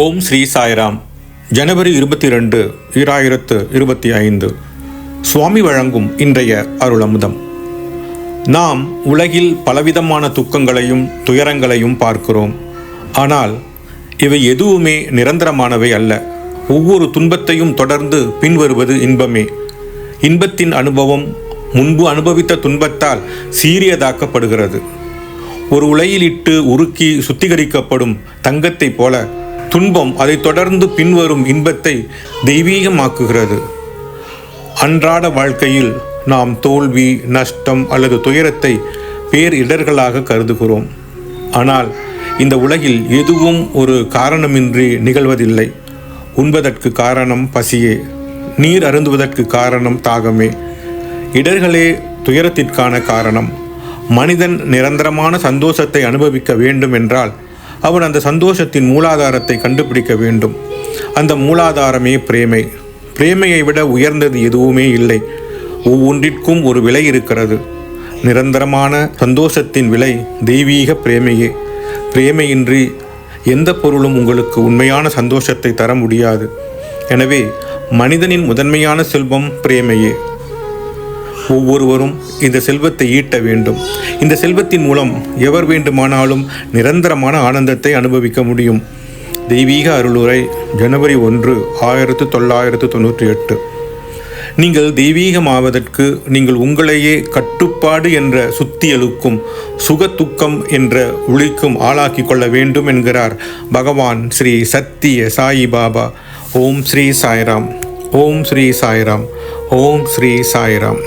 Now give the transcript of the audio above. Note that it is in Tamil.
ஓம் ஸ்ரீ சாய்ராம். ஜனவரி இருபத்தி ரெண்டு ஈராயிரத்து இருபத்தி ஐந்து சுவாமி வழங்கும் இன்றைய அருளமுதம். நாம் உலகில் பலவிதமான துக்கங்களையும் துயரங்களையும் பார்க்கிறோம். ஆனால் இவை எதுவுமே நிரந்தரமானவை அல்ல. ஒவ்வொரு துன்பத்தையும் தொடர்ந்து பின்வருவது இன்பமே. இன்பத்தின் அனுபவம் முன்பு அனுபவித்த துன்பத்தால் சீரியதாக்கப்படுகிறது ஒரு உலையிலிட்டு உருக்கி சுத்திகரிக்கப்படும் தங்கத்தைப் போல துன்பம் அதை தொடர்ந்து பின்வரும் இன்பத்தை தெய்வீகமாக்குகிறது. அன்றாட வாழ்க்கையில் நாம் தோல்வி நஷ்டம் அல்லது துயரத்தை பேரிடர்களாக கருதுகிறோம். ஆனால் இந்த உலகில் எதுவும் ஒரு காரணமின்றி நிகழ்வதில்லை. உண்பதற்கு காரணம் பசியே. நீர் அருந்துவதற்கு காரணம் தாகமே. இடர்களே துயரத்திற்கான காரணம். மனிதன் நிரந்தரமான சந்தோஷத்தை அனுபவிக்க வேண்டும் என்றால் அவன் அந்த சந்தோஷத்தின் மூலாதாரத்தை கண்டுபிடிக்க வேண்டும். அந்த மூலாதாரமே பிரேமை. பிரேமையை விட உயர்ந்தது எதுவுமே இல்லை. ஒவ்வொன்றிற்கும் ஒரு விலை இருக்கிறது. நிரந்தரமான சந்தோஷத்தின் விலை தெய்வீக பிரேமையே. பிரேமையின்றி எந்த பொருளும் உங்களுக்கு உண்மையான சந்தோஷத்தை தர முடியாது. எனவே மனிதனின் முதன்மையான செல்வம் பிரேமையே. ஒவ்வொருவரும் இந்த செல்வத்தை ஈட்ட வேண்டும். இந்த செல்வத்தின் மூலம் எவர் வேண்டுமானாலும் நிரந்தரமான ஆனந்தத்தை அனுபவிக்க முடியும். தெய்வீக அருளுரை ஜனவரி ஒன்று ஆயிரத்து தொள்ளாயிரத்து தொண்ணூற்றி எட்டு. நீங்கள் தெய்வீகமாவதற்கு நீங்கள் உங்களையே கட்டுப்பாடு என்ற சுத்தியலுக்கும் சுகத்துக்கம் என்ற ஒளிக்கும் ஆளாக்கி கொள்ள வேண்டும் என்கிறார் பகவான் ஸ்ரீ சத்திய சாயி பாபா. ஓம் ஸ்ரீ சாய்ராம். ஓம் ஸ்ரீ சாய்ராம். ஓம் ஸ்ரீ சாய்ராம்.